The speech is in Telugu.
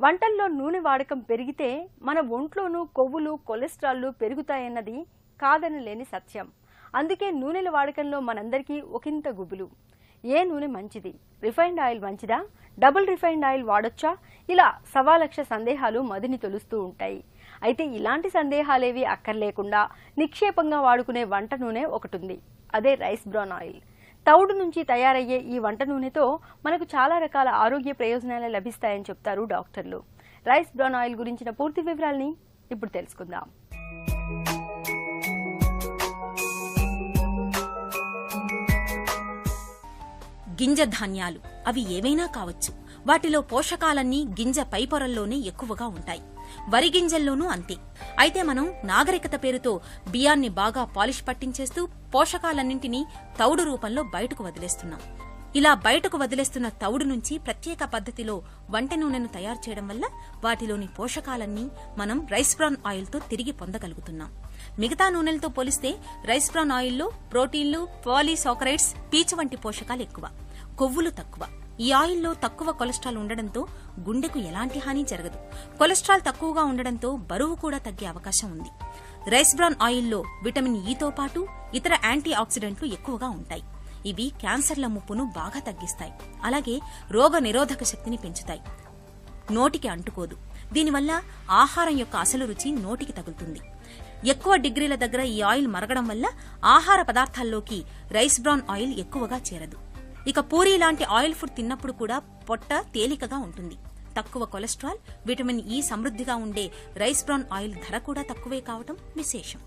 వంటల్లో నూనె వాడకం పెరిగితే మన ఒంట్లోనూ కొవ్వులు కొలెస్ట్రాల్లు పెరుగుతాయన్నది కాదనలేని సత్యం. అందుకే నూనెల వాడకంలో మనందరికీ ఒకంత గుబులు. ఏ నూనె మంచిది? రిఫైన్డ్ ఆయిల్ మంచిదా? డబుల్ రిఫైన్డ్ ఆయిల్ వాడొచ్చా? ఇలా సవాలక్ష సందేహాలు మదిని తొలుస్తూ ఉంటాయి. అయితే ఇలాంటి సందేహాలేవి అక్కర్లేకుండా నిక్షేపంగా వాడుకునే వంట నూనె ఒకటుంది. అదే రైస్ బ్రౌన్ ఆయిల్. తౌడు నుంచి తయారయ్యే ఈ వంట నూనెతో మనకు చాలా రకాల ఆరోగ్య ప్రయోజనాలు లభిస్తాయని చెప్తారు డాక్టర్లు. రైస్ బ్రౌన్ ఆయిల్ గురించిన పూర్తి వివరాల్ని ఇప్పుడు తెలుసుకుందాం. గింజ ధాన్యాలు. అవి ఏవైనా కావచ్చు. వాటిలో పోషకాలన్నీ గింజ పైపొరల్లోనే ఎక్కువగా ఉంటాయి. వరి గింజల్లోనూ అంతే. అయితే మనం నాగరికత పేరుతో బియ్యాన్ని బాగా పాలిష్ పట్టించేస్తూ పోషకాలన్నింటినీ తౌడు రూపంలో బయటకు వదిలేస్తున్నాం. ఇలా బయటకు వదిలేస్తున్న తౌడు నుంచి ప్రత్యేక పద్ధతిలో వంట నూనెను తయారు చేయడం వల్ల వాటిలోని పోషకాలన్నీ మనం రైస్ బ్రాన్ ఆయిల్తో తిరిగి పొందగలుగుతున్నాం. మిగతా నూనెలతో పోలిస్తే రైస్ బ్రాన్ ఆయిల్లో ప్రోటీన్లు పాలీసాకరైడ్స్ పీచు వంటి పోషకాలు ఎక్కువ కొవ్వులు తక్కువ. ఈ ఆయిల్లో తక్కువ కొలెస్ట్రాల్ ఉండడంతో గుండెకు ఎలాంటి హాని జరగదు. కొలెస్ట్రాల్ తక్కువగా ఉండడంతో బరువు కూడా తగ్గే అవకాశం ఉంది. రైస్ బ్రాన్ ఆయిల్లో విటమిన్ e ఈతో పాటు ఇతర యాంటీ ఆక్సిడెంట్లు ఎక్కువగా ఉంటాయి. ఇవి క్యాన్సర్ల ముప్పును బాగా తగ్గిస్తాయి. అలాగే రోగ నిరోధక శక్తిని పెంచుతాయి. నోటికి అంటుకోదు. దీనివల్ల ఆహారం యొక్క అసలు రుచి నోటికి తగులుతుంది. ఎక్కువ డిగ్రీల దగ్గర ఈ ఆయిల్ మరగడం వల్ల ఆహార పదార్థాల్లోకి రైస్ బ్రౌన్ ఆయిల్ ఎక్కువగా చేరదు. ఇక పూరీ లాంటి ఆయిల్ ఫుడ్ తిన్నప్పుడు కూడా పొట్ట తేలికగా ఉంటుంది. తక్కువ కొలెస్ట్రాల్ విటమిన్ ఈ సమృద్ధిగా ఉండే రైస్ బ్రౌన్ ఆయిల్ ధర కూడా తక్కువే కావటం విశేషం.